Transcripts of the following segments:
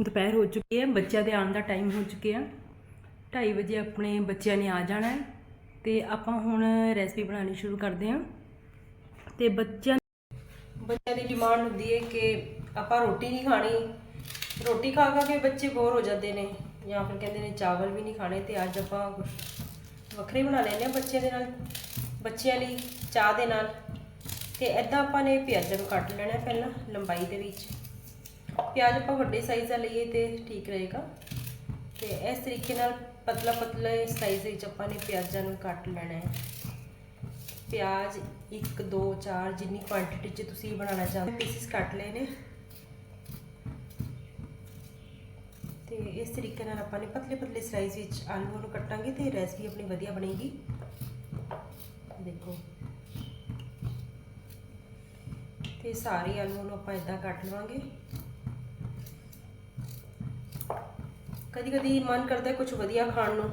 ਦੁਪਹਿਰ ਹੋ ਚੁੱਕੀ ਹੈ, ਬੱਚਿਆਂ ਦੇ ਆਉਣ ਦਾ ਟਾਈਮ ਹੋ ਚੁੱਕਿਆ 2:30 ਵਜੇ ਆਪਣੇ ਬੱਚਿਆਂ ਨੇ ਆ ਜਾਣਾ ਹੈ ਤੇ ਆਪਾਂ ਹੁਣ ਰੈਸਪੀ ਬਣਾਉਣੀ ਸ਼ੁਰੂ ਕਰਦੇ ਹਾਂ। ਤੇ ਬੱਚਿਆਂ ਬੱਚਿਆਂ ਦੀ ਡਿਮਾਂਡ ਹੁੰਦੀ ਹੈ ਕਿ ਆਪਾਂ ਰੋਟੀ ਨਹੀਂ ਖਾਣੀ। ਰੋਟੀ ਖਾ ਖਾ ਕੇ ਬੱਚੇ ਬੋਰ ਹੋ ਜਾਂਦੇ ਨੇ ਜਾਂ ਫਿਰ ਕਹਿੰਦੇ ਨੇ ਚਾਵਲ ਵੀ ਨਹੀਂ ਖਾਣੇ ਤੇ ਅੱਜ ਆਪਾਂ ਕੁਛ ਵੱਖਰੇ ਬਣਾ ਲੈਨੇ ਆ ਬੱਚਿਆਂ ਦੇ ਨਾਲ, ਬੱਚਿਆਂ ਲਈ ਚਾਹ ਦੇ ਨਾਲ। ਤੇ ਐਦਾਂ ਆਪਾਂ ਨੇ ਪਿਆਜ਼ਾਂ ਨੂੰ ਕੱਟ ਲੈਣਾ ਪਹਿਲਾਂ ਲੰਬਾਈ ਦੇ ਵਿੱਚ। ਪਿਆਜ਼ ਆਪਾਂ ਵੱਡੇ ਸਾਈਜ਼ ਦਾ ਲਈਏ ਤੇ ਠੀਕ ਰਹੇਗਾ। ਤੇ ਇਸ ਤਰੀਕੇ ਨਾਲ ਪਤਲਾ ਪਤਲਾ ਸਾਈਜ਼ ਵਿੱਚ ਆਪਾਂ ਨੇ ਪਿਆਜ਼ਾਂ ਨੂੰ ਕੱਟ ਲੈਣਾ ਹੈ। ਪਿਆਜ਼ 1 2 4 ਜਿੰਨੀ ਕੁਆਂਟੀਟੀ 'ਚ ਤੁਸੀਂ ਬਣਾਉਣਾ ਚਾਹੁੰਦੇ ਪੀਸਿਸ ਕੱਟ ਲਏ ਨੇ। ਤੇ ਇਸ ਤਰੀਕੇ ਨਾਲ ਆਪਾਂ ਨੇ ਪਤਲੇ ਪਤਲੇ ਸਲਾਈਸ ਵਿੱਚ ਆਲੂ ਨੂੰ ਕੱਟਾਂਗੇ ਤੇ ਰੈਸਪੀ ਆਪਣੀ ਵਧੀਆ ਬਣੇਗੀ। ਦੇਖੋ। ਤੇ ਸਾਰੇ ਆਲੂ ਨੂੰ ਆਪਾਂ ਇਦਾਂ ਕੱਟ ਲਵਾਂਗੇ। ਕਦੀ ਕਦੀ ਮਨ ਕਰਦਾ ਕੁਝ ਵਧੀਆ ਖਾਣ ਨੂੰ।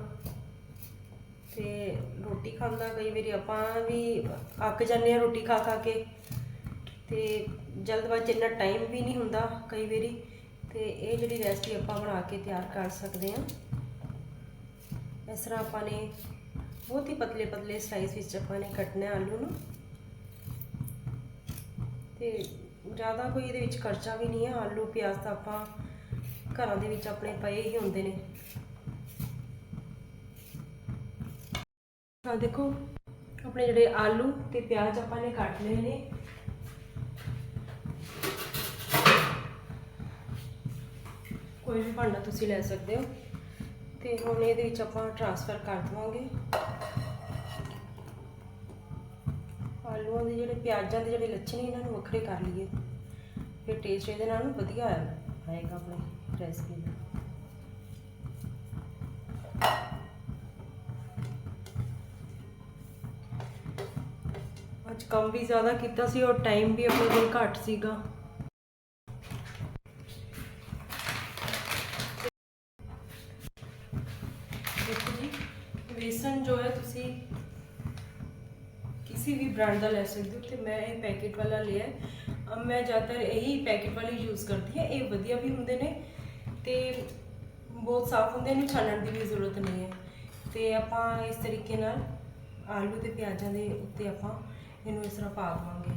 ਤੇ ਰੋਟੀ ਖਾਂਦਾ, ਕਈ ਵਾਰੀ ਆਪਾਂ ਵੀ ਅੱਕ ਜਾਂਦੇ ਆ ਰੋਟੀ ਖਾ ਖਾ ਕੇ। ਤੇ ਜਲਦਬਾਜ਼ੀ 'ਚ ਇੰਨਾ ਟਾਈਮ ਵੀ ਨਹੀਂ ਹੁੰਦਾ ਕਈ ਵਾਰੀ। ਤੇ ਇਹ ਜਿਹੜੀ ਰੈਸਪੀ ਆਪਾਂ ਬਣਾ ਕੇ ਤਿਆਰ ਕਰ ਸਕਦੇ ਹਾਂ। ਇਸ ਤਰ੍ਹਾਂ ਆਪਾਂ ਨੇ ਬਹੁਤ ਹੀ ਪਤਲੇ ਪਤਲੇ ਸਲਾਈਸ ਵਿੱਚ ਆਪਾਂ ਨੇ ਕੱਟਣਾ ਆਲੂ ਨੂੰ। ਤੇ ਜ਼ਿਆਦਾ ਕੋਈ ਇਹਦੇ ਵਿੱਚ ਖਰਚਾ ਵੀ ਨਹੀਂ ਹੈ। ਆਲੂ, ਪਿਆਜ਼ ਤਾਂ ਆਪਾਂ ਘਰਾਂ ਦੇ ਵਿੱਚ ਆਪਣੇ ਪਏ ਹੀ ਹੁੰਦੇ ਨੇ। ਆ ਦੇਖੋ, ਆਪਣੇ ਜਿਹੜੇ ਆਲੂ ਤੇ ਪਿਆਜ਼ ਆਪਾਂ ਨੇ ਕੱਟ ਲਏ ਨੇ। ਕੋਈ ਵੀ ਭਾਂਡਾ ਤੁਸੀਂ ਲੈ ਸਕਦੇ ਹੋ। ਤੇ ਹੁਣ ਇਹਦੇ ਵਿੱਚ ਆਪਾਂ ਟ੍ਰਾਂਸਫਰ ਕਰ ਦਵਾਂਗੇ। ਆਲੂਆਂ ਦੇ ਜਿਹੜੇ, ਪਿਆਜ਼ਾਂ ਦੇ ਜਿਹੜੇ ਲੱਛਣ ਨੇ, ਇਹਨਾਂ ਨੂੰ ਵੱਖਰੇ ਕਰ ਲਈਏ। ਫਿਰ ਟੇਸਟ ਇਹਦੇ ਨਾਲ ਵਧੀਆ ਆਏਗਾ ਆਪਣੇ। ਰੈਸਪੀ ਅੱਜ ਕੰਮ ਵੀ ਜ਼ਿਆਦਾ ਕੀਤਾ ਸੀ, ਔਰ ਟਾਈਮ ਵੀ ਆਪਣੇ ਕੋਲ ਘੱਟ ਸੀਗਾ। ਦੇਖੋ ਜੀ ਵੇਸਣ ਜੋ ਹੈ, ਤੁਸੀਂ ਕਿਸੇ ਵੀ ਬ੍ਰਾਂਡ ਦਾ ਲੈ ਸਕਦੇ ਹੋ, ਤੇ ਮੈਂ ਇਹ ਪੈਕੇਟ ਵਾਲਾ ਲਿਆ ਮੈਂ ਜ਼ਿਆਦਾਤਰ ਇਹੀ ਪੈਕੇਟ ਵਾਲੇ ਯੂਜ਼ ਕਰਦੀ ਹਾਂ। ਇਹ ਵਧੀਆ ਵੀ ਹੁੰਦੇ ਨੇ ਤੇ ਬਹੁਤ ਸਾਫ਼ ਹੁੰਦੇ ਨੇ ਛਾਣਨ ਦੀ ਵੀ ਜ਼ਰੂਰਤ ਨਹੀਂ ਹੈ। ਤੇ ਆਪਾਂ ਇਸ ਤਰੀਕੇ ਨਾਲ ਆਲੂ ਤੇ ਪਿਆਜ਼ਾਂ ਦੇ ਉੱਤੇ ਆਪਾਂ ਇਹਨੂੰ ਇਸ ਤਰ੍ਹਾਂ ਪਾ ਦਵਾਂਗੇ।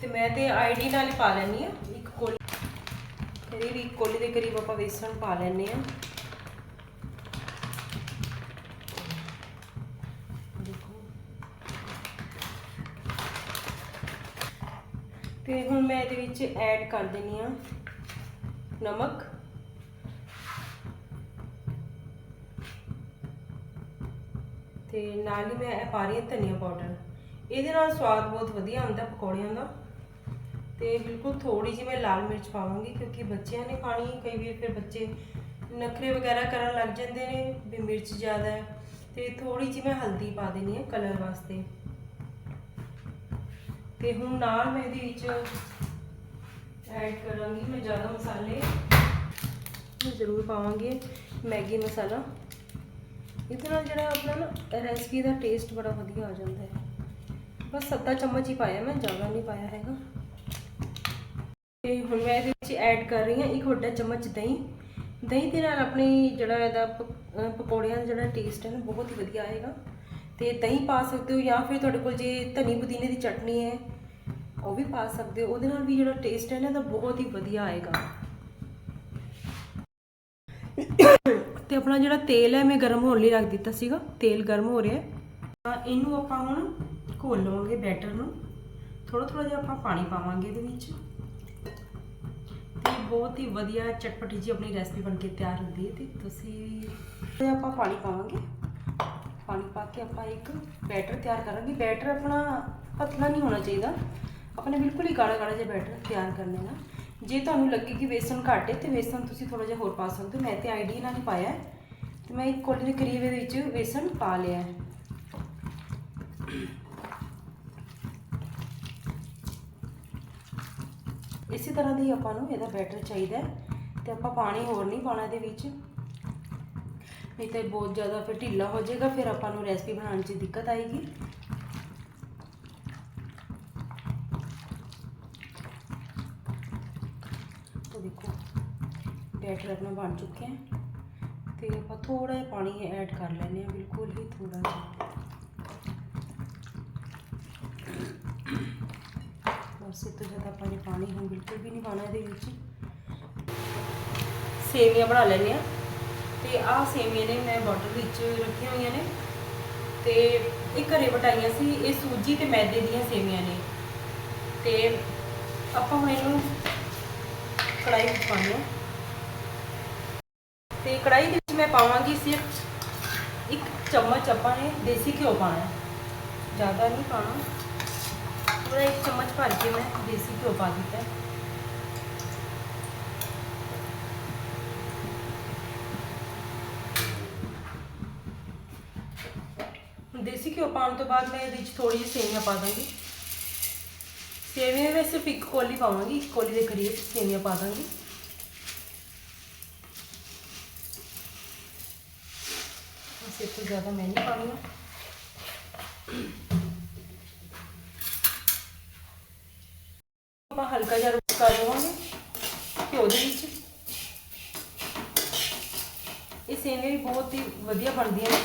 ਤੇ ਮੈਂ ਤੇ ਆਈਡੀ ਨਾਲ ਹੀ ਪਾ ਲੈਣੀ ਆ ਇੱਕ ਕੋਲੀ ਇਹ ਵੀ ਇੱਕ ਕੋਲੀ ਦੇ ਕਰੀਬ ਆਪਾਂ ਵੇਸਣ ਪਾ ਲੈਣੇ ਆ ਦੇਖੋ। ਤੇ ਹੁਣ ਮੈਂ ਇਹਦੇ ਵਿੱਚ ਐਡ ਕਰ ਦਿੰਨੀ ਆ ਨਮਕ ਤੇ ਨਾਲ ਹੀ ਮੈਂ ਇਹ ਪਾ ਰਹੀ ਹਾਂ ਧਨੀਆ ਪਾਊਡਰ ਇਹਦੇ ਨਾਲ ਸਵਾਦ ਬਹੁਤ ਵਧੀਆ ਆਉਂਦਾ ਪਕੌੜਿਆਂ ਦਾ ਤੇ ਬਿਲਕੁਲ ਥੋੜੀ ਜਿਹੀ ਮੈਂ ਲਾਲ ਮਿਰਚ ਪਾਵਾਂਗੀ ਕਿਉਂਕਿ ਬੱਚਿਆਂ ਨੇ ਖਾਣੀ ਕਈ ਵਾਰ ਫਿਰ ਬੱਚੇ ਨਖਰੇ ਵਗੈਰਾ ਕਰਨ ਲੱਗ ਜਾਂਦੇ ਨੇ ਵੀ ਮਿਰਚ ਜ਼ਿਆਦਾ ਹੈ ਤੇ ਥੋੜੀ ਜਿਹੀ ਮੈਂ ਹਲਦੀ ਪਾ ਦੇਣੀ ਹੈ ਕਲਰ ਵਾਸਤੇ ਤੇ ਹੁਣ ਨਾਲ ਮੈਂ ਇਹਦੇ ਵਿੱਚ ਐਡ ਕਰਾਂਗੀ, ਮੈਂ ਜ਼ਿਆਦਾ ਮਸਾਲੇ ਮੈਂ ਜ਼ਰੂਰ ਪਾਵਾਂਗੀ, ਮੈਗੀ ਮਸਾਲਾ। ਇਹਦੇ ਨਾਲ ਜਿਹੜਾ ਆਪਣਾ ਨਾ ਰੈਸਪੀ ਦਾ ਟੇਸਟ ਬੜਾ ਵਧੀਆ ਆ ਜਾਂਦਾ ਹੈ। ਬਸ ਅੱਧਾ ਚਮਚ ਹੀ ਪਾਇਆ, ਮੈਂ ਜ਼ਿਆਦਾ ਨਹੀਂ ਪਾਇਆ ਹੈਗਾ। ਤੇ ਹੁਣ ਮੈਂ ਇਹਦੇ ਵਿੱਚ ਐਡ ਕਰ ਰਹੀ ਹਾਂ ਇੱਕ ਵੱਡਾ ਚਮਚ ਦਹੀਂ। ਦਹੀਂ ਦੇ ਨਾਲ ਆਪਣੀ ਜਿਹੜਾ ਇਹਦਾ ਪ- ਪਕੌੜਿਆਂ ਦਾ ਜਿਹੜਾ ਟੇਸਟ ਹੈ ਨਾ, ਬਹੁਤ ਹੀ ਵਧੀਆ ਆਏਗਾ। ਤੇ ਦਹੀਂ ਪਾ ਸਕਦੇ ਹੋ ਜਾਂ ਫਿਰ ਤੁਹਾਡੇ ਕੋਲ ਜੇ ਧਨੀ ਪੁਦੀਨੇ ਦੀ ਚਟਨੀ ਹੈ ਉਹ ਵੀ ਪਾ ਸਕਦੇ ਹੋ। ਉਹਦੇ ਨਾਲ ਵੀ ਜਿਹੜਾ ਟੇਸਟ ਹੈ ਨਾ, ਇਹਦਾ ਬਹੁਤ ਹੀ ਵਧੀਆ ਆਏਗਾ। ਤੇ ਆਪਣਾ ਜਿਹੜਾ ਤੇਲ ਹੈ, ਮੈਂ ਗਰਮ ਹੋਣ ਲਈ ਰੱਖ ਦਿੱਤਾ ਸੀਗਾ। ਤੇਲ ਗਰਮ ਹੋ ਰਿਹਾ ਤਾਂ ਇਹਨੂੰ ਆਪਾਂ ਹੁਣ ਘੋਲ ਲਵਾਂਗੇ ਬੈਟਰ ਨੂੰ। ਥੋੜਾ ਥੋੜਾ ਜਿਹਾ ਆਪਾਂ ਪਾਣੀ ਪਾਵਾਂਗੇ ਇਹਦੇ ਵਿੱਚ। ਤੇ ਬਹੁਤ ਹੀ ਵਧੀਆ ਚਟਪਟੀ ਜੀ ਆਪਣੀ ਰੈਸਪੀ ਬਣ ਕੇ ਤਿਆਰ ਹੁੰਦੀ ਹੈ ਤੇ ਤੁਸੀਂ ਤੇ ਆਪਾਂ ਪਾਣੀ ਪਾਵਾਂਗੇ। ਪਾਣੀ ਪਾ ਕੇ ਆਪਾਂ ਇੱਕ ਬੈਟਰ ਤਿਆਰ ਕਰਾਂਗੇ। ਬੈਟਰ ਆਪਣਾ ਪਤਲਾ ਨਹੀਂ ਹੋਣਾ ਚਾਹੀਦਾ। ਆਪਣੇ ਬਿਲਕੁਲ ਹੀ ਗਾੜਾ ਗਾੜਾ ਜਿਹਾ ਬੈਟਰ ਤਿਆਰ ਕਰ ਲੈਣਾ ਜੇ ਤੁਹਾਨੂੰ ਲੱਗੇ ਕਿ ਵੇਸਣ ਘੱਟ ਹੈ ਤੇ ਵੇਸਣ ਤੁਸੀਂ ਥੋੜਾ ਜਿਹਾ ਹੋਰ ਪਾ ਸਕਦੇ ਹੋ। ਮੈਂ ਤੇ ਆਈਡੀ ਨਾਲ ਹੀ ਪਾਇਆ ਹੈ ਤੇ ਮੈਂ ਇੱਕ ਕੋਲੀ ਦੇ ਕਰੀਬ ਇਹਦੇ ਵਿੱਚ ਵੇਸਣ ਪਾ ਲਿਆ ਹੈ। ਇਸੇ ਤਰ੍ਹਾਂ ਦੀ ਆਪਾਂ ਨੂੰ ਇਹਦਾ ਬੈਟਰ ਚਾਹੀਦਾ ਹੈ ਤੇ ਆਪਾਂ ਪਾਣੀ ਹੋਰ ਨਹੀਂ ਪਾਣਾ ਇਹਦੇ ਵਿੱਚ। ਨਹੀਂ ਤਾਂ ਬਹੁਤ ਜ਼ਿਆਦਾ ਫਿਰ ਢਿੱਲਾ ਹੋ ਜਾਏਗਾ, ਫਿਰ ਆਪਾਂ ਨੂੰ ਰੈਸਪੀ ਬਣਾਉਣ 'ਚ ਦਿੱਕਤ ਆਏਗੀ तो ਦੇਖੋ ਬੈਟਰ ਆਪਣਾ ਬਣ ਚੁੱਕਿਆ ਹੈ। ਤੇ ਆਪਾਂ ਥੋੜਾ ਜਿਹਾ ਪਾਣੀ ਐਡ ਕਰ ਲੈਂਦੇ ਹਾਂ, ਬਿਲਕੁਲ ਹੀ ਥੋੜਾ ਜਿਹਾ। ਬਸ ਇਹ ਤੋਂ ਜ਼ਿਆਦਾ ਆਪਾਂ ਨੇ ਪਾਣੀ ਹੁਣ ਬਿਲਕੁਲ ਵੀ ਨਹੀਂ ਪਾਣਾ ਇਹਦੇ ਵਿੱਚ। ਸੇਵੀਆਂ ਬਣਾ ਲੈਂਦੇ ਆ ਤੇ ਆਹ ਸੇਵੀਆਂ ਨੇ ਮੈਂ ਬੋਟਲ ਵਿੱਚ ਰੱਖੀਆਂ ਹੋਈਆਂ ਨੇ। ਤੇ ਇਹ ਘਰੇ ਵਟਾਈਆਂ ਸੀ, ਇਹ ਸੂਜੀ ਤੇ ਮੈਦੇ ਦੀਆਂ ਸੇਵੀਆਂ ਨੇ। ਤੇ ਆਪਾਂ ਹੁਣ ਇਹਨੂੰ ਕੜਾਈ ਵਿੱਚ ਪਾਉਂਦੇ ਹਾਂ। ਤੇ ਕੜਾਈ ਦੇ ਵਿੱਚ ਮੈਂ ਪਾਵਾਂਗੀ ਸਿਰਫ ਇੱਕ ਚਮਚ ਆਪਾਂ ਨੇ ਦੇਸੀ ਘਿਓ ਪਾਣਾ। ਹੈ ਜ਼ਿਆਦਾ ਨਹੀਂ ਪਾਣਾ। ਪੂਰਾ ਇੱਕ ਚਮਚ ਭਰ ਕੇ ਮੈਂ ਦੇਸੀ ਘਿਓ ਪਾ ਦਿੱਤਾ ਹੈ। ਹੁਣ ਦੇਸੀ ਘਿਓ ਪਾਉਣ ਤੋਂ ਬਾਅਦ ਮੈਂ ਇਹਦੇ ਵਿੱਚ ਥੋੜੀ ਜਿਹੀ ਸੇਵੀਆਂ ਪਾ ਦਾਂਗੀ। ਸੇਵੀਆਂ ਵਿੱਚ ਸਿਰਫ ਇੱਕ ਕੋਲੀ ਪਾਵਾਂਗੀ, ਇੱਕ ਕੋਲੀ ਦੇ ਕਰੀਬ ਸੇਵੀਆਂ ਪਾ ਦਾਂਗੀ ਬਸ ਇਸ ਤੋਂ ਆਪਾਂ ਹਲਕਾ ਜਿਹਾ ਰੋਸਟ ਕਰ ਲਵਾਂਗੇ ਘਿਓ ਦੇ ਵਿੱਚ ਇਹ ਸੇਵੀਆਂ ਵੀ ਬਹੁਤ ਹੀ ਵਧੀਆ ਬਣਦੀਆਂ ਨੇ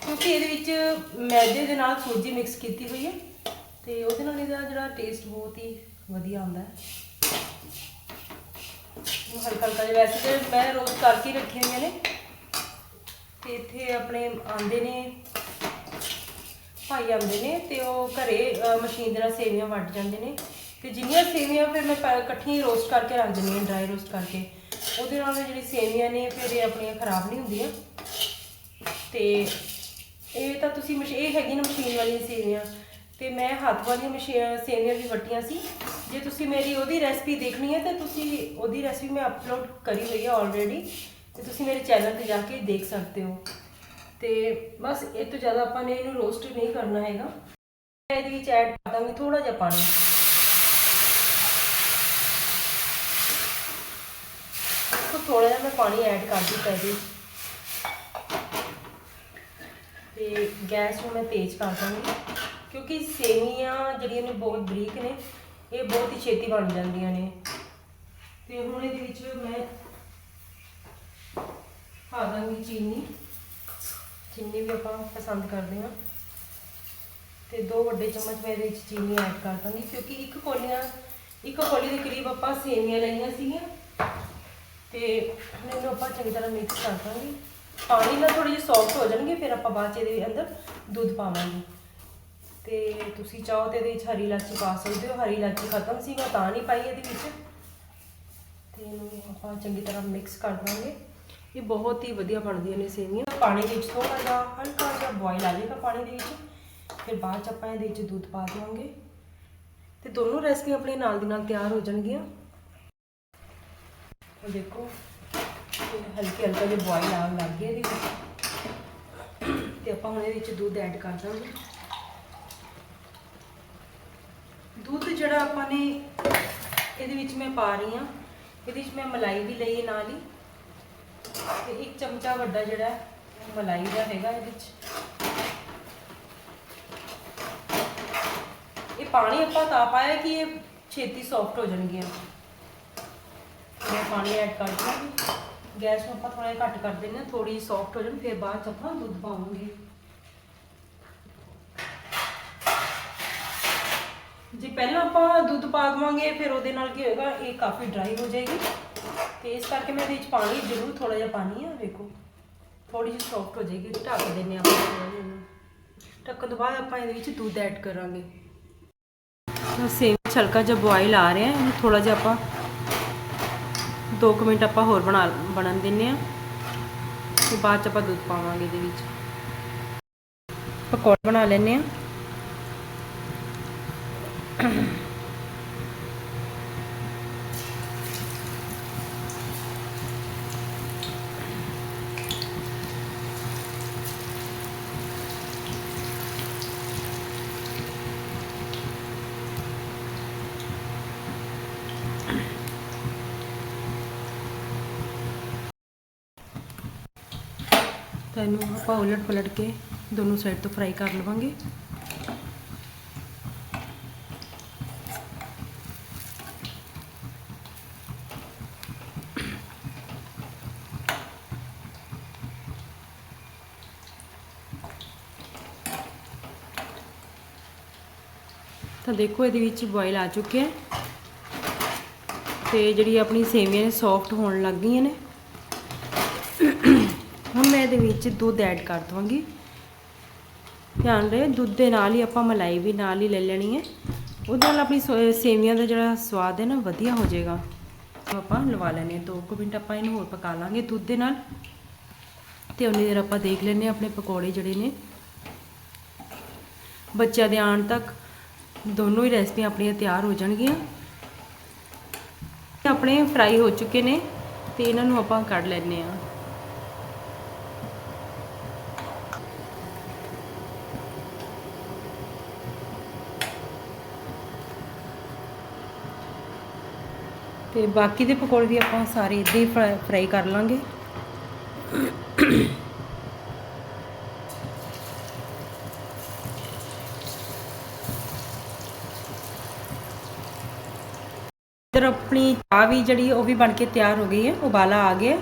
ਕਿਉਂਕਿ ਇਹਦੇ ਵਿੱਚ ਮੈਦੇ ਦੇ ਨਾਲ ਸੂਜੀ ਮਿਕਸ ਕੀਤੀ ਹੋਈ ਹੈ ਤੇ ਉਹਦੇ ਨਾਲ ਇਹਦਾ ਜਿਹੜਾ ਟੇਸਟ ਬਹੁਤ ਹੀ ਵਧੀਆ ਆਉਂਦਾ ਹੈ ਉਹ ਹਲਕਾ ਹਲਕਾ ਜਿਹਾ ਵੈਸੇ ਤੇ ਮੈਂ ਰੋਸਟ ਕਰਕੇ ਹੀ ਰੱਖੀਆਂ ਹੋਈਆਂ ਨੇ ਤੇ ਇੱਥੇ ਆਪਣੇ ਆਂਦੇ ਨੇ, ਭਾਈ ਆਉਂਦੇ ਨੇ ਤੇ ਉਹ ਘਰੇ ਮਸ਼ੀਨ ਦੇ ਨਾਲ ਸੇਵੀਆਂ ਵੱਟ ਜਾਂਦੇ ਨੇ। ਤੇ ਜਿੰਨੀਆਂ ਸੇਵੀਆਂ ਫਿਰ ਮੈਂ ਇਕੱਠੀਆਂ ਰੋਸਟ ਕਰਕੇ ਰੱਖ ਦਿੰਦੀ ਹਾਂ ਡਰਾਈ ਰੋਸਟ ਕਰਕੇ। ਉਹਦੇ ਨਾਲ ਜਿਹੜੀ ਸੇਵੀਆਂ ਨੇ ਫਿਰ ਇਹ ਆਪਣੀਆਂ ਖਰਾਬ ਨਹੀਂ ਹੁੰਦੀਆਂ। ਤੇ ਇਹ ਤਾਂ ਤੁਸੀਂ ਮਸ਼, ਇਹ ਹੈਗੀ ਨਾ ਮਸ਼ੀਨ ਵਾਲੀਆਂ ਸੇਵੀਆਂ। ਤੇ ਮੈਂ ਹੱਥ ਵਾਲੀਆਂ ਮਸ਼ੀਨ ਸੇਵੀਆਂ ਵੀ ਵਟੀਆਂ ਸੀ। ਜੇ ਤੁਸੀਂ ਮੇਰੀ ਉਹਦੀ ਰੈਸਪੀ ਦੇਖਣੀ ਹੈ, ਤਾਂ ਤੁਸੀਂ ਉਹਦੀ ਰੈਸਪੀ ਮੈਂ ਅਪਲੋਡ ਕਰੀ ਹੋਈ ਹੈ ਆਲਰੇਡੀ ਤੇ ਤੁਸੀਂ ਮੇਰੇ ਚੈਨਲ ਤੇ ਜਾ ਕੇ ਦੇਖ ਸਕਦੇ ਹੋ। ਤੇ ਬਸ ਇਹ ਤੋਂ ਜ਼ਿਆਦਾ ਆਪਾਂ ਨੇ ਇਹਨੂੰ ਰੋਸਟ ਨਹੀਂ ਕਰਨਾ ਹੈਗਾ। ਮੈਂ ਇਹਦੇ ਵਿੱਚ ਐਡ ਕਰ ਦਾਂਗੀ ਥੋੜਾ ਜਿਹਾ ਪਾਣੀ। ਦੇਖੋ ਥੋੜਾ ਜਿਹਾ ਮੈਂ ਪਾਣੀ ਐਡ ਕਰ ਦਿੱਤਾ ਇਹਦੇ ਤੇ ਗੈਸ ਨੂੰ ਮੈਂ ਤੇਜ਼ ਕਰ ਦਾਂਗੀ। ਕਿਉਂਕਿ ਸੇਵੀਆਂ ਜਿਹੜੀਆਂ ਨੇ ਬਹੁਤ ਬਰੀਕ ਨੇ, ਇਹ ਬਹੁਤ ਹੀ ਛੇਤੀ ਬਣ ਜਾਂਦੀਆਂ ਨੇ। ਤੇ ਹੁਣ ਇਹਦੇ ਵਿੱਚ ਮੈਂ ਪਾ ਦਾਂਗੀ ਚੀਨੀ। ਚੀਨੀ ਵੀ ਆਪਾਂ ਪਸੰਦ ਕਰਦੇ ਹਾਂ। ਤੇ ਦੋ ਵੱਡੇ ਚਮਚ ਮੈਂ ਇਹਦੇ ਵਿੱਚ ਚੀਨੀ ਐਡ ਕਰ ਦਾਂਗੀ, ਕਿਉਂਕਿ ਇੱਕ ਕੋਲੀਆਂ, ਇੱਕ ਕੋਲੀ ਦੇ ਕਰੀਬ ਆਪਾਂ ਸੇਵੀਆਂ ਲਈਆਂ ਸੀਗੀਆਂ। ਤੇ ਇਹਨੂੰ ਆਪਾਂ ਚੰਗੀ ਤਰ੍ਹਾਂ ਮਿਕਸ ਕਰ ਦਾਂਗੇ। ਪਾਣੀ ਨਾਲ ਥੋੜੀ ਜਿਹੀ ਸੌਫਟ ਹੋ ਜਾਣਗੇ, ਫਿਰ ਆਪਾਂ ਬਾਅਦ ਚ ਇਹਦੇ ਅੰਦਰ ਦੁੱਧ ਪਾਵਾਂਗੇ। ਤੇ ਤੁਸੀਂ ਚਾਹੋ ਤੇ ਇਹਦੇ ਵਿੱਚ ਹਰੀ ਇਲਾਚੀ ਪਾ ਸਕਦੇ ਹੋ। ਹਰੀ ਇਲਾਚੀ ਖਤਮ ਸੀ ਮੈਂ ਤਾਂ ਨਹੀਂ ਪਾਈ ਇਹਦੇ ਵਿੱਚ। ਤੇ ਇਹਨੂੰ ਆਪਾਂ ਚੰਗੀ ਤਰ੍ਹਾਂ ਮਿਕਸ ਕਰ ਦਾਂਗੇ। ਇਹ ਬਹੁਤ ਹੀ ਵਧੀਆ ਬਣਦੀਆਂ ਨੇ ਸੇਵੀਆਂ ਪਾਣੀ ਦੇ ਵਿੱਚ ਥੋੜਾ ਜਿਹਾ ਹਲਕਾ ਜਿਹਾ ਬੋਇਲ ਆ ਜਾਏਗਾ ਪਾਣੀ ਦੇ ਵਿੱਚ। ਫਿਰ ਬਾਅਦ ਚ ਆਪਾਂ ਇਹਦੇ ਵਿੱਚ ਦੁੱਧ ਪਾ ਦੇਵਾਂਗੇ। ਤੇ ਦੋਨੋਂ ਰੈਸਪੀ ਆਪਣੇ ਨਾਲ ਦੀ ਨਾਲ ਤਿਆਰ ਹੋ ਜਾਣਗੀਆਂ। ਉਹ ਦੇਖੋ ਹਲਕੇ ਹਲਕਾ ਜਿਹਾ ਬੋਇਲ ਆਉਣ ਲੱਗ ਗਿਆ ਇਹਦੇ ਵਿੱਚ। ਤੇ ਆਪਾਂ ਹੁਣ ਇਹਦੇ ਵਿੱਚ ਦੁੱਧ ਐਡ ਕਰ ਦਾਂਗੇ। ਦੁੱਧ ਜਿਹੜਾ ਆਪਾਂ ਨੇ ਇਹਦੇ ਵਿੱਚ ਮੈਂ ਪਾ ਰਹੀ ਹਾਂ। ਇਹਦੇ ਵਿੱਚ ਮੈਂ ਮਲਾਈ ਵੀ ਲਈ ਨਾਲ ਹੀ। ਤੇ ਇੱਕ ਚਮਚਾ ਵੱਡਾ ਜਿਹੜਾ ਹੈ, ਉਹ ਮਲਾਈ ਦਾ ਹੈਗਾ ਇਹਦੇ ਵਿੱਚ। ਇਹ ਪਾਣੀ ਆਪਾਂ ਤਾਂ ਪਾਇਆ ਕਿ ਇਹ ਛੇਤੀ ਸੌਫਟ ਹੋ ਜਾਣਗੀਆਂ। ਮੈਂ ਪਾਣੀ ਐਡ ਕਰ ਦਿੰਦੀ ਗੈਸ ਨੂੰ ਆਪਾਂ ਥੋੜਾ ਜਿਹਾ ਘੱਟ ਕਰ ਦਿੰਦੇ ਹਾਂ ਥੋੜੀ ਜਿਹੀ ਸੌਫਟ ਹੋ ਜਾਣ ਫਿਰ ਬਾਅਦ ਚ ਆਪਾਂ ਦੁੱਧ ਪਾਵਾਂਗੇ। ਜੇ ਪਹਿਲਾਂ ਆਪਾਂ ਦੁੱਧ ਪਾ ਦਵਾਂਗੇ ਫਿਰ ਉਹਦੇ ਨਾਲ ਕੀ ਹੋਏਗਾ ਇਹ ਕਾਫੀ ਡਰਾਈ ਹੋ ਜਾਏਗੀ। ਤੇ ਇਸ ਕਰਕੇ ਮੈਂ ਇਹਦੇ ਵਿੱਚ ਪਾਣੀ ਜ਼ਰੂਰ ਥੋੜਾ ਜਿਹਾ ਪਾਣੀ ਆ, ਵੇਖੋ। ਥੋੜੀ ਜਿਹੀ ਸੌਫਟ ਹੋ ਜਾਏਗੀ ਢੱਕ ਦਿੰਨੇ ਆਪਾਂ ਥੋੜ੍ਹਾ ਜਿਹਾ ਇਹਨੂੰ। ਢੱਕਣ ਤੋਂ ਬਾਅਦ ਆਪਾਂ ਇਹਦੇ ਵਿੱਚ ਦੁੱਧ ਐਡ ਕਰਾਂਗੇ। ਸੇਮ ਛਲਕਾ ਜਿਹਾ ਬੋਇਲ ਆ ਰਿਹਾ, ਇਹਨੂੰ ਥੋੜਾ ਜਿਹਾ ਆਪਾਂ 2 ਮਿੰਟ ਆਪਾਂ ਹੋਰ ਬਣਾ, ਬਣਨ ਦਿੰਨੇ ਆ ਤੇ ਬਾਅਦ ਚ ਆਪਾਂ ਦੁੱਧ ਪਾਵਾਂਗੇ ਇਹਦੇ ਵਿੱਚ। ਪਕੌੜੇ ਬਣਾ ਲੈਨੇ ਆ ਇਹਨੂੰ ਆਪਾਂ ਉਲਟ ਪਲਟ ਕੇ ਦੋਨੋਂ ਸਾਈਡ ਤੋਂ ਫਰਾਈ ਕਰ ਲਵਾਂਗੇ। ਤਾਂ ਦੇਖੋ ਇਹਦੇ ਵਿੱਚ ਬੋਇਲ ਆ ਚੁੱਕਿਆ ਤੇ ਜਿਹੜੀ ਆਪਣੀ ਸੇਵੀਆਂ ਨੇ ਸੌਫਟ ਹੋਣ ਲੱਗ ਗਈਆਂ ਨੇ। ਹੁਣ ਵਿੱਚ ਦੁੱਧ ਐਡ ਕਰ ਦਵਾਂਗੀ। ਧਿਆਨ ਰਹੇ ਦੁੱਧ ਦੇ ਨਾਲ ਹੀ ਆਪਾਂ ਮਲਾਈ ਵੀ ਨਾਲ ਹੀ ਲੈ ਲੈਣੀ ਹੈ। ਉਹਦੇ ਨਾਲ ਆਪਣੀ ਸੇਵੀਆਂ ਦਾ ਜਿਹੜਾ ਸਵਾਦ ਹੈ ਨਾ, ਵਧੀਆ ਹੋ ਜਾਏਗਾ। ਆਪਾਂ ਲਵਾ ਲੈਣੇ ਆ 2 ਮਿੰਟ ਆਪਾਂ ਇਹਨੂੰ ਹੋਰ ਪਕਾ ਲਾਂਗੇ ਦੁੱਧ ਦੇ ਨਾਲ। ਤੇ ਉਨੀ ਦੇਰ ਆਪਾਂ ਦੇਖ ਲੈਣੇ ਆਪਣੇ ਪਕੌੜੇ ਜਿਹੜੇ ਨੇ। ਬੱਚਿਆਂ ਦੇ ਆਉਣ ਤੱਕ ਦੋਨੋਂ ਹੀ ਰੈਸਪੀਆਂ ਆਪਣੀਆਂ ਤਿਆਰ ਹੋ ਜਾਣਗੀਆਂ। ਆਪਣੇ ਫਰਾਈ ਹੋ ਚੁੱਕੇ ਨੇ, ਤੇ ਇਹਨਾਂ ਨੂੰ ਆਪਾਂ ਕੱਢ ਲੈਣੇ ਆ ਤੇ ਬਾਕੀ ਦੇ ਪਕੌੜੇ ਵੀ ਆਪਾਂ ਸਾਰੇ ਇਦਾਂ ਹੀ ਫਰਾਈ ਕਰ ਲਾਂਗੇ। ਇਧਰ ਆਪਣੀ ਚਾਹ ਵੀ ਜਿਹੜੀ ਉਹ ਵੀ ਬਣ ਕੇ ਤਿਆਰ ਹੋ ਗਈ ਹੈ, ਉਬਾਲਾ ਆ ਗਿਆ।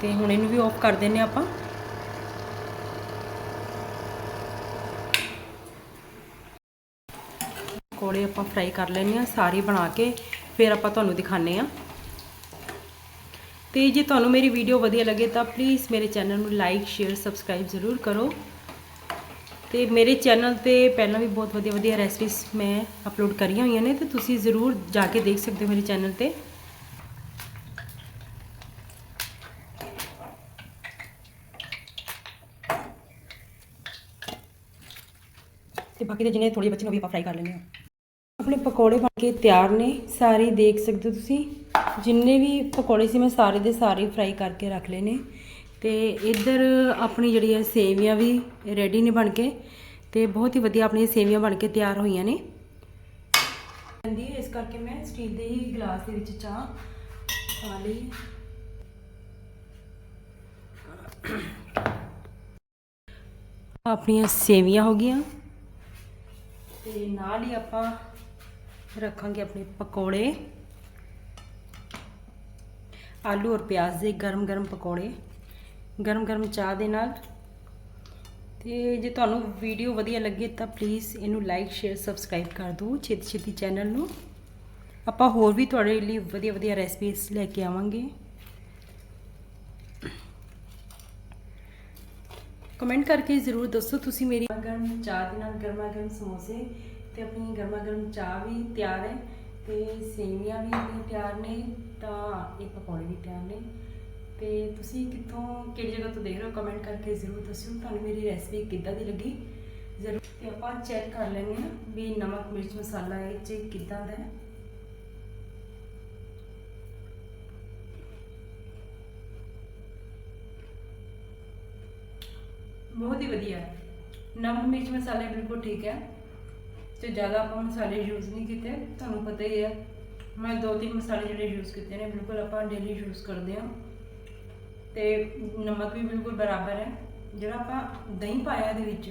ਤੇ ਹੁਣ ਇਹਨੂੰ ਵੀ ਆਫ ਕਰ ਦਿੰਨੇ ਆਪਾਂ। ਪਕੌੜੇ ਆਪਾਂ ਫਰਾਈ ਕਰ ਲੈਣੇ ਆ ਸਾਰੇ ਬਣਾ ਕੇ। ਫਿਰ ਆਪਾਂ ਤੁਹਾਨੂੰ ਦਿਖਾਣੇ ਆ ਤੇ ਜੇ ਤੁਹਾਨੂੰ ਮੇਰੀ ਵੀਡੀਓ ਵਧੀਆ ਲੱਗੇ ਤਾਂ ਪਲੀਜ਼ ਮੇਰੇ ਚੈਨਲ ਨੂੰ ਲਾਈਕ ਸ਼ੇਅਰ ਸਬਸਕ੍ਰਾਈਬ ਜ਼ਰੂਰ ਕਰੋ। ਤੇ ਮੇਰੇ ਚੈਨਲ ਤੇ ਪਹਿਲਾਂ ਵੀ ਬਹੁਤ ਵਧੀਆ ਵਧੀਆ ਰੈਸਪੀਸ ਮੈਂ ਅਪਲੋਡ ਕਰੀਆਂ ਹੋਈਆਂ ਨੇ, ਤੇ ਤੁਸੀਂ ਜ਼ਰੂਰ ਜਾ ਕੇ ਦੇਖ ਸਕਦੇ ਹੋ ਮੇਰੇ ਚੈਨਲ ਤੇ। ਤੇ ਬਾਕੀ ਦੇ ਜਿਹਨੇ ਥੋੜੀ ਬੱਚੇ ਨੂੰ ਵੀ ਆਪਾਂ ਫਰਾਈ ਕਰ ਲੈਂਦੇ ਆ ਆਪਣੇ ਪਕੌੜੇ ਬਣ ਕੇ ਤਿਆਰ ਨੇ, ਸਾਰੇ ਦੇਖ ਸਕਦੇ ਹੋ ਤੁਸੀਂ। ਜਿੰਨੇ ਵੀ ਪਕੌੜੇ ਸੀ ਮੈਂ ਸਾਰੇ ਦੇ ਸਾਰੇ ਫਰਾਈ ਕਰਕੇ ਰੱਖ ਲਏ ਨੇ। ਤੇ ਇੱਧਰ ਆਪਣੀ ਜਿਹੜੀ ਹੈ ਸੇਵੀਆਂ ਵੀ ਰੈਡੀ ਨੇ ਬਣ ਕੇ, ਤੇ ਬਹੁਤ ਹੀ ਵਧੀਆ ਆਪਣੀਆਂ ਸੇਵੀਆਂ ਬਣ ਕੇ ਤਿਆਰ ਹੋਈਆਂ ਨੇ। ਜਾਂਦੀ ਇਸ ਕਰਕੇ ਮੈਂ ਸਟੀਲ ਦੇ ਹੀ ਗਲਾਸ ਦੇ ਵਿੱਚ ਚਾਹ ਪਾ ਲਈ। ਆਪਣੀਆਂ ਸੇਵੀਆਂ ਹੋ ਗਈਆਂ। ਤੇ ਨਾਲ ਹੀ ਆਪਾਂ ਰੱਖਾਂਗੇ ਆਪਣੇ ਪਕੌੜੇ। ਆਲੂ ਔਰ ਪਿਆਜ਼ ਦੇ ਗਰਮ ਗਰਮ ਪਕੌੜੇ। ਗਰਮ ਗਰਮ ਚਾਹ ਦੇ ਨਾਲ। ਤੇ ਜੇ ਤੁਹਾਨੂੰ ਵੀਡੀਓ ਵਧੀਆ ਲੱਗੇ ਤਾਂ ਪਲੀਜ਼ ਇਹਨੂੰ ਲਾਈਕ ਸ਼ੇਅਰ ਸਬਸਕ੍ਰਾਈਬ ਕਰ ਦਿਓ। ਛੇਤੀ ਛੇਤੀ ਚੈਨਲ ਨੂੰ। ਆਪਾਂ ਹੋਰ ਵੀ ਤੁਹਾਡੇ ਲਈ ਵਧੀਆ ਵਧੀਆ ਰੈਸਪੀਜ਼ ਲੈ ਕੇ ਆਵਾਂਗੇ। ਕਮੈਂਟ ਕਰਕੇ ਜ਼ਰੂਰ ਦੱਸੋ ਤੁਸੀਂ ਮੇਰੀ ਗਰਮ ਚਾਹ ਦੇ ਨਾਲ ਗਰਮਾ ਗਰਮ ਸਮੋਸੇ। ਤੇ ਆਪਣੀ ਗਰਮਾ ਗਰਮ ਚਾਹ ਵੀ ਤਿਆਰ ਹੈ ਤੇ ਸੇਵੀਆਂ ਵੀ ਆਪਣੀਆਂ ਤਿਆਰ ਨੇ ਤਾਂ ਇਹ ਪਕੌੜੇ ਵੀ ਤਿਆਰ ਨੇ। ਤੇ ਤੁਸੀਂ ਕਿੱਥੋਂ, ਕਿਹੜੀ ਜਗ੍ਹਾ ਤੋਂ ਦੇਖ ਰਹੇ ਹੋ? ਕਮੈਂਟ ਕਰਕੇ ਜ਼ਰੂਰ ਦੱਸਿਓ। ਤੁਹਾਨੂੰ ਮੇਰੀ ਰੈਸਪੀ ਕਿੱਦਾਂ ਦੀ ਲੱਗੀ? ਜ਼ਰੂਰ ਤੇ ਆਪਾਂ ਚੈੱਕ ਕਰ ਲੈਂਦੇ ਹਾਂ ਵੀ ਨਮਕ, ਮਿਰਚ, ਮਸਾਲਾ ਇਹ 'ਚ ਕਿੱਦਾਂ ਦਾ ਹੈ। ਬਹੁਤ ਹੀ ਵਧੀਆ ਨਮਕ, ਮਿਰਚ, ਮਸਾਲਾ ਬਿਲਕੁਲ ਠੀਕ ਹੈ। ਤੇ ਜ਼ਿਆਦਾ ਆਪਾਂ ਮਸਾਲੇ ਯੂਜ਼ ਨਹੀਂ ਕੀਤੇ, ਤੁਹਾਨੂੰ ਪਤਾ ਹੀ ਹੈ ਮੈਂ ਦੋ ਤਿੰਨ ਮਸਾਲੇ ਜਿਹੜੇ ਯੂਜ਼ ਕੀਤੇ ਨੇ, ਬਿਲਕੁਲ ਆਪਾਂ ਡੇਲੀ ਯੂਜ਼ ਕਰਦੇ ਹਾਂ। ਤੇ ਨਮਕ ਵੀ ਬਿਲਕੁਲ ਬਰਾਬਰ ਹੈ। ਜਿਹੜਾ ਆਪਾਂ ਦਹੀਂ ਪਾਇਆ ਇਹਦੇ ਵਿੱਚ,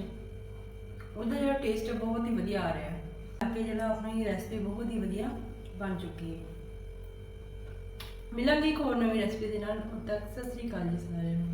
ਉਹਦਾ ਜਿਹੜਾ ਟੇਸਟ ਬਹੁਤ ਹੀ ਵਧੀਆ ਆ ਰਿਹਾ ਹੈ। ਅੱਗੇ ਜਿਹੜਾ ਆਪਣੀ ਰੈਸਪੀ ਬਹੁਤ ਹੀ ਵਧੀਆ ਬਣ ਚੁੱਕੀ ਹੈ। ਮਿਲਾਂਗੇ ਇੱਕ ਹੋਰ ਨਵੀਂ ਰੈਸਪੀ ਦੇ ਨਾਲ। ਉਦ ਤੱਕ ਸਤਿ ਸ੍ਰੀ ਅਕਾਲ ਜੀ ਸਾਰਿਆਂ ਨੂੰ।